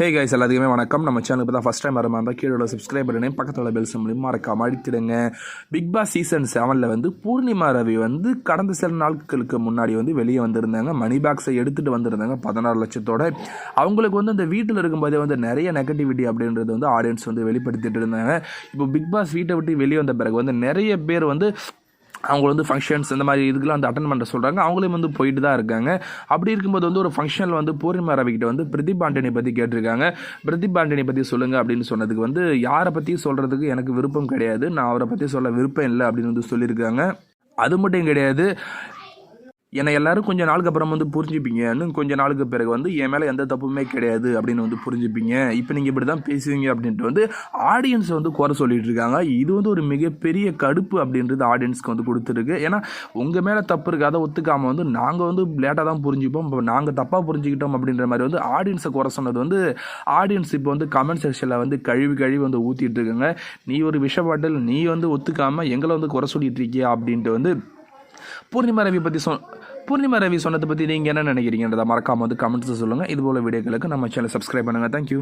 Hey guys எல்லாத்துக்குமே வணக்கம். நம்ம சேனலுக்கு தான் ஃபஸ்ட் டைம் வர மாதிரி இருந்தால் கீழே சப்ஸ்கிரைப் பண்ணி பக்கத்தில் பெல் சிம்லையும் மறக்காம அடித்திடுங்க பிக் பாஸ் சீசன் செவனில் வந்து பூர்ணிமா ரவி வந்து கடந்த சில நாட்களுக்கு முன்னாடி வந்து வெளியே வந்திருந்தாங்க. மணி பாக்ஸை எடுத்துகிட்டு வந்திருந்தாங்க. பதினாறு லட்சத்தோட. அவங்களுக்கு வந்து அந்த வீட்டில் இருக்கும்போதே வந்து நிறைய நெகட்டிவிட்டி அப்படின்றது வந்து ஆடியன்ஸ் வந்து வெளிப்படுத்திட்டு இருந்தாங்க. இப்போ பிக் பாஸ் வீட்டை விட்டு வெளியே வந்த பிறகு வந்து நிறைய பேர் வந்து அவங்க வந்து ஃபங்க்ஷன்ஸ் இந்த மாதிரி இதுக்கெலாம் வந்து அட்டன் பண்ண சொல்கிறாங்க அவங்களே வந்து போயிட்டு தான் இருக்காங்க. அப்படி இருக்கும்போது வந்து ஒரு ஃபங்க்ஷனில் வந்து பூர்ணிமா ரவிக்கிட்ட வந்து பிரதீப் ஆண்டனி பற்றி கேட்டிருக்காங்க. பிரதீப் ஆண்டனி பற்றி சொல்லுங்கள் அப்படின்னு சொன்னதுக்கு வந்து யாரை பற்றி சொல்கிறதுக்கு எனக்கு விருப்பம் கிடையாது. நான் அவரை பற்றி சொல்ல விருப்பம் இல்லை அப்படின்னு வந்து சொல்லியிருக்காங்க. அது மட்டும் கிடையாது. என்னை எல்லாரும் கொஞ்சம் நாளுக்கு அப்புறம் வந்து புரிஞ்சுப்பீங்க. இன்னும் கொஞ்சம் நாளுக்கு பிறகு வந்து என் மேலே எந்த தப்புமே கிடையாது அப்படின்னு வந்து புரிஞ்சுப்பீங்க. இப்போ நீங்கள் இப்படி தான் பேசுவீங்க அப்படின்ட்டு வந்து ஆடியன்ஸை வந்து குறை சொல்லிட்டு இருக்காங்க. இது வந்து ஒரு மிகப்பெரிய கடுப்பு அப்படின்றது ஆடியன்ஸ்க்கு வந்து கொடுத்துருக்கு. ஏன்னா உங்கள் மேலே தப்பு இருக்காத அதை ஒத்துக்காமல் வந்து நாங்கள் வந்து லேட்டாக தான் புரிஞ்சுப்போம். இப்போ நாங்கள் தப்பாக புரிஞ்சுக்கிட்டோம் அப்படின்ற மாதிரி வந்து ஆடியன்ஸை குறை சொன்னது வந்து ஆடியன்ஸ் இப்போ வந்து கமெண்ட் செக்ஷனில் வந்து கழுவி கழுவி வந்து ஊற்றிட்டு இருக்காங்க. நீ ஒரு விஷப்பாட்டில் நீ வந்து ஒத்துக்காமல் எங்களை வந்து குறை சொல்லிட்டு இருக்கியா அப்படின்ட்டு வந்து பூர்ணிமா ரவி பற்றி சொ பூர்ணிமா ரவி சொன்னதை பற்றி நீங்கள் என்ன நினைக்கிறீங்கன்றதை மறக்காமல் வந்து கமெண்ட்ஸை சொல்லுங்கள் இதுபோல் வீடியோக்களுக்கு நம்ம சேனல் சப்ஸ்கிரைப் பண்ணுங்கள் தேங்க்யூ